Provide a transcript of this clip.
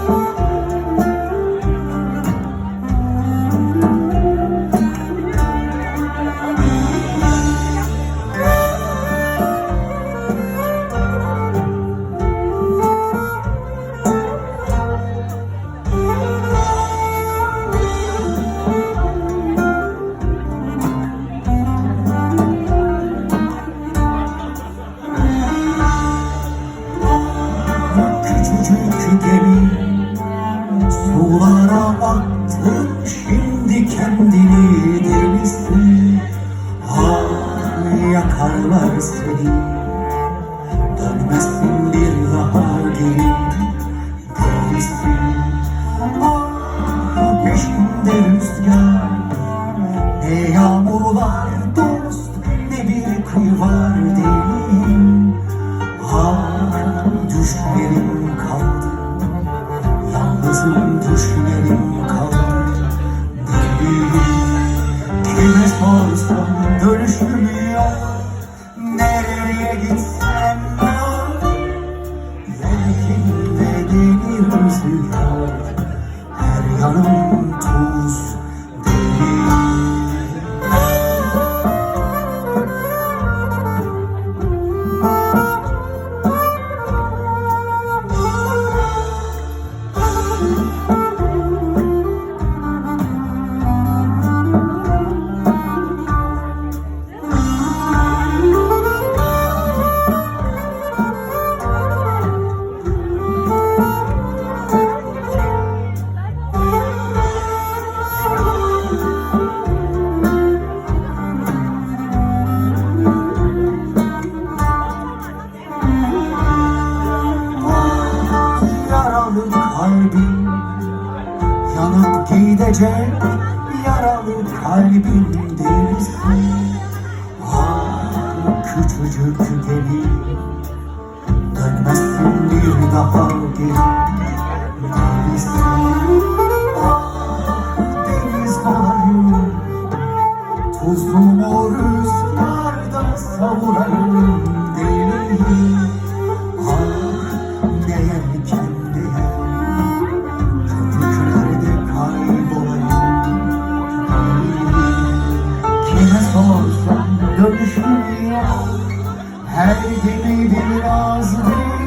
Küçücük şimdi kendini denize Ah yakarlar seni. Dönmezsin bir daha geri. Delisin Ah rüzgar. Ne yağmurlar dost Ne bir kıyı var derin Ah düşlerim kaldı. Yalnızım düşlerim yok Nereye gitsem yok Yelkinde deli rüzgar gidecek Yaralı kalbim delisin Ah küçücük gemi Dönmezsin bir daha geri. Delisin Ah deniz Tuzlumu rüzgarda savurayım sorsan dönüşüm yok Her gemide biraz bir